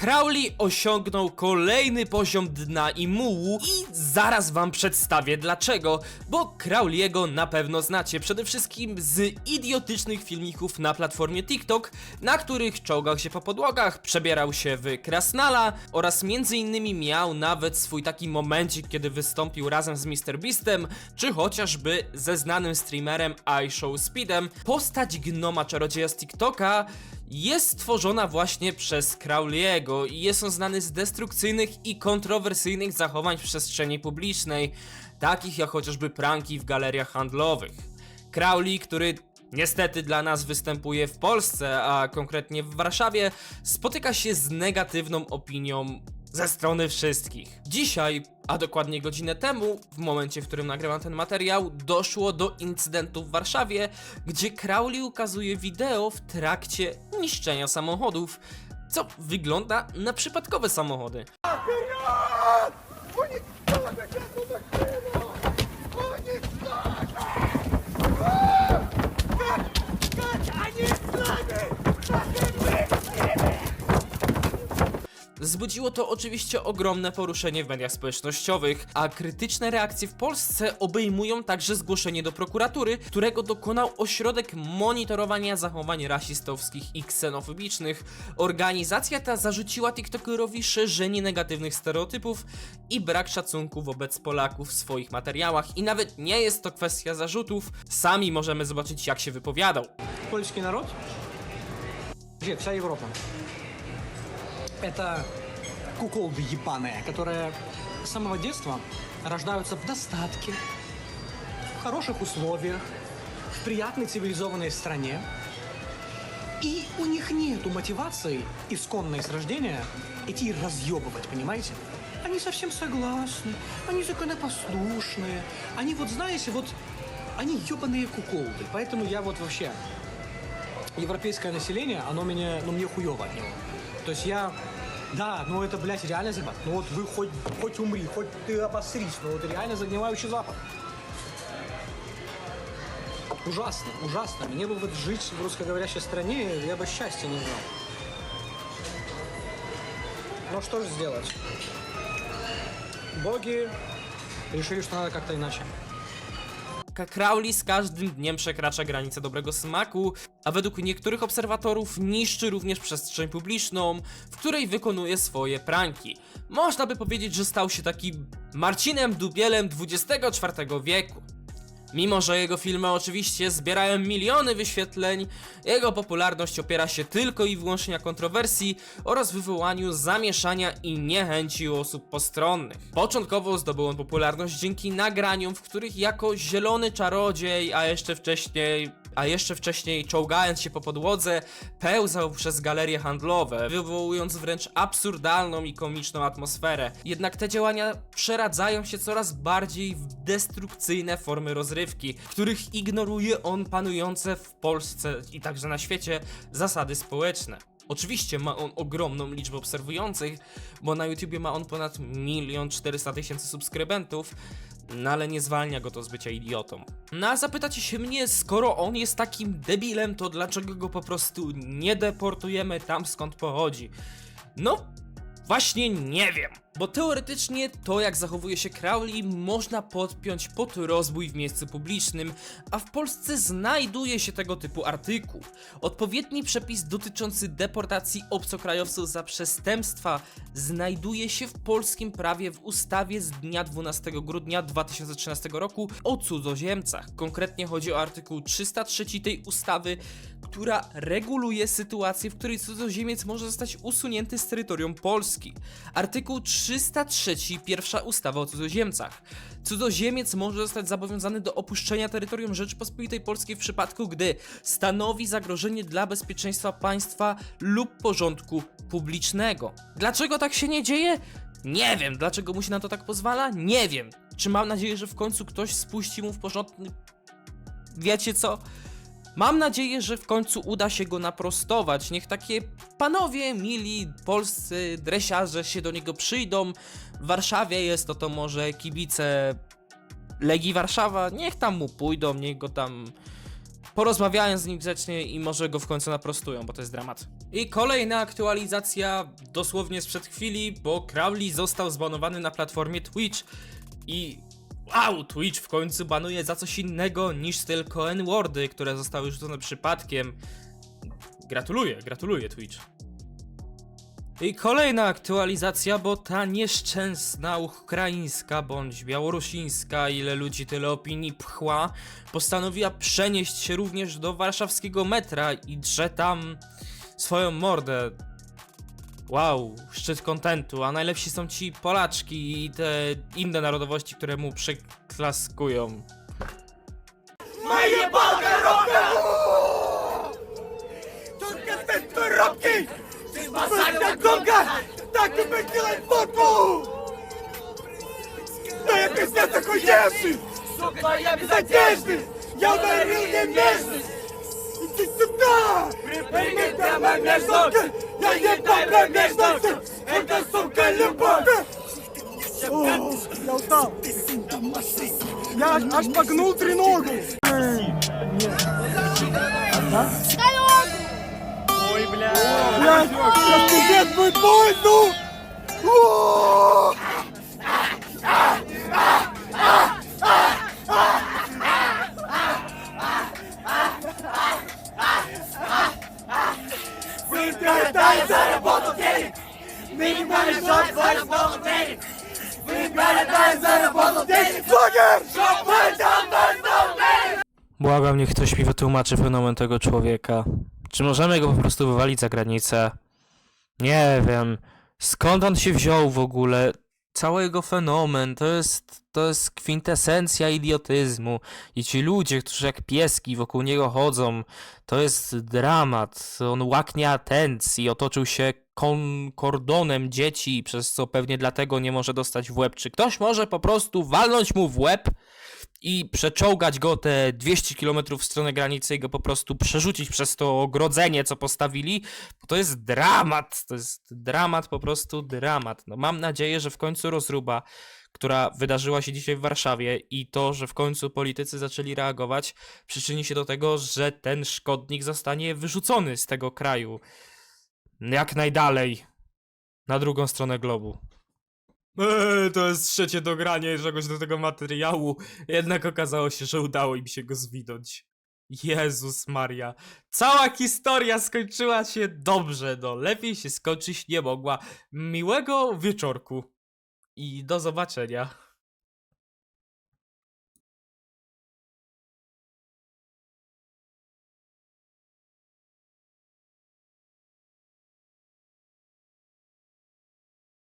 Crowley osiągnął kolejny poziom dna i mułu i zaraz wam przedstawię dlaczego, bo Crowley'ego na pewno znacie przede wszystkim z idiotycznych filmików na platformie TikTok, na których czołgał się po podłogach, przebierał się w Krasnala oraz między innymi miał nawet swój taki momencik, kiedy wystąpił razem z MrBeastem, czy chociażby ze znanym streamerem iShow Speedem. Postać gnoma czarodzieja z TikToka jest stworzona właśnie przez Crowley'ego i jest on znany z destrukcyjnych i kontrowersyjnych zachowań w przestrzeni publicznej, takich jak chociażby pranki w galeriach handlowych. Crowley, który niestety dla nas występuje w Polsce, a konkretnie w Warszawie, spotyka się z negatywną opinią ze strony wszystkich. Dzisiaj, a dokładnie godzinę temu, w momencie, w którym nagrywam ten materiał, doszło do incydentu w Warszawie, gdzie Crowley ukazuje wideo w trakcie niszczenia samochodów, co wygląda na przypadkowe samochody. Wzbudziło to oczywiście ogromne poruszenie w mediach społecznościowych, a krytyczne reakcje w Polsce obejmują także zgłoszenie do prokuratury, którego dokonał ośrodek monitorowania zachowań rasistowskich i ksenofobicznych. Organizacja ta zarzuciła TikTokerowi szerzenie negatywnych stereotypów i brak szacunku wobec Polaków w swoich materiałach i nawet nie jest to kwestia zarzutów, sami możemy zobaczyć jak się wypowiadał. Польский народ, вообще вся Европа, Это куколды ебаные, которые с самого детства рождаются в достатке, в хороших условиях, в приятной цивилизованной стране. И у них нету мотивации исконной с рождения идти разъебывать, понимаете? Они совсем согласны, они законопослушные, они вот, знаете, вот, они ебаные куколды. Поэтому я вот вообще европейское население, оно мне, ну, мне хуево от него. То есть я, да, ну это, блядь, реально Запад. Ну вот вы хоть, хоть умри, хоть ты обосрись, но это реально загнивающий Запад. Ужасно, ужасно. Мне бы вот жить в русскоговорящей стране, я бы счастья не знал. Ну что же сделать? Боги решили, что надо как-то иначе. Crowley z każdym dniem przekracza granice dobrego smaku, a według niektórych obserwatorów niszczy również przestrzeń publiczną, w której wykonuje swoje pranki. Można by powiedzieć, że stał się takim Marcinem Dubielem XXIV wieku. Mimo, że jego filmy oczywiście zbierają miliony wyświetleń, jego popularność opiera się tylko i wyłącznie na kontrowersji oraz wywołaniu zamieszania i niechęci u osób postronnych. Początkowo zdobył on popularność dzięki nagraniom, w których jako zielony czarodziej, a jeszcze wcześniej a jeszcze wcześniej czołgając się po podłodze, pełzał przez galerie handlowe, wywołując wręcz absurdalną i komiczną atmosferę. Jednak te działania przeradzają się coraz bardziej w destrukcyjne formy rozrywki, w których ignoruje on panujące w Polsce i także na świecie zasady społeczne. Oczywiście ma on ogromną liczbę obserwujących, bo na YouTubie ma on ponad 1 400 tysięcy subskrybentów, no ale nie zwalnia go to z bycia idiotą. No a zapytacie się mnie, skoro on jest takim debilem, to dlaczego go po prostu nie deportujemy tam skąd pochodzi? No, Właśnie nie wiem, bo teoretycznie to jak zachowuje się Crowley można podpiąć pod rozbój w miejscu publicznym, a w Polsce znajduje się tego typu artykuł. Odpowiedni przepis dotyczący deportacji obcokrajowców za przestępstwa znajduje się w polskim prawie w ustawie z dnia 12 grudnia 2013 roku o cudzoziemcach. Konkretnie chodzi o artykuł 303 tej ustawy, która reguluje sytuację, w której cudzoziemiec może zostać usunięty z terytorium Polski. Artykuł 303, pierwsza ustawa o cudzoziemcach. Cudzoziemiec może zostać zobowiązany do opuszczenia terytorium Rzeczypospolitej Polskiej w przypadku, gdy stanowi zagrożenie dla bezpieczeństwa państwa lub porządku publicznego. Dlaczego tak się nie dzieje? Nie wiem. Dlaczego mu się na to tak pozwala? Nie wiem. Czy mam nadzieję, że w końcu ktoś spuści mu w porządny wiecie co? Mam nadzieję, że w końcu uda się go naprostować. Niech takie panowie mili polscy dresiarze się do niego przyjdą. W Warszawie jest to to może kibice Legii Warszawa. Niech tam mu pójdą, niech go tam porozmawiają z nim grzecznie i może go w końcu naprostują, bo to jest dramat. I kolejna aktualizacja dosłownie sprzed chwili, bo Crowley został zbanowany na platformie Twitch i wow, Twitch w końcu banuje za coś innego niż tylko N-wordy, które zostały rzucone przypadkiem. Gratuluję, gratuluję Twitch. I kolejna aktualizacja, bo ta nieszczęsna ukraińska bądź białorusińska, ile ludzi tyle opinii pchła, postanowiła przenieść się również do warszawskiego metra i drze tam swoją mordę. Wow, szczyt kontentu, a najlepsi są ci Polaczki i te inne narodowości, które mu przyklaskują. Moje Boga robię! Turka bez wyrobki! Masakra gąbka! Tak by tyle boku! To jak jest miasto kojeszy! Suka, ja bez nadzieżny! Ja na rynie mierzy! I ty suka! Wypęgnę tam, a! Я ебал промежность! Это, сука, любовь! О, я устал! Я аж, аж погнул треногу! Ой, бля! Блядь, сейчас пиздец будет бой, ну! Минимальный шаг за работу денег! Выиграли за работу денег! Блогер! Чтоб мы там Błagam, niech ktoś mi wytłumaczy fenomen tego człowieka. Czy możemy go po prostu wywalić za granicę? Nie wiem. Skąd on się wziął w ogóle? Cały jego fenomen to jest, to jest kwintesencja idiotyzmu. I ci ludzie, którzy jak pieski wokół niego chodzą, to jest dramat. On łaknie atencji, otoczył się kon kordonem dzieci, przez co pewnie dlatego nie może dostać w łeb. Czy ktoś może po prostu walnąć mu w łeb? i przeczołgać go te 200 km w stronę granicy i go po prostu przerzucić przez to ogrodzenie, co postawili, to jest dramat, to jest dramat, po prostu dramat. No mam nadzieję, że w końcu rozruba, która wydarzyła się dzisiaj w Warszawie i to, że w końcu politycy zaczęli reagować, przyczyni się do tego, że ten szkodnik zostanie wyrzucony z tego kraju. Jak najdalej. Na drugą stronę globu. Eee, to jest trzecie dogranie czegoś do tego materiału. Jednak okazało się, że udało im się go zwinąć. Jezus Maria. Cała historia skończyła się dobrze, no lepiej się skończyć nie mogła. Miłego wieczorku i do zobaczenia.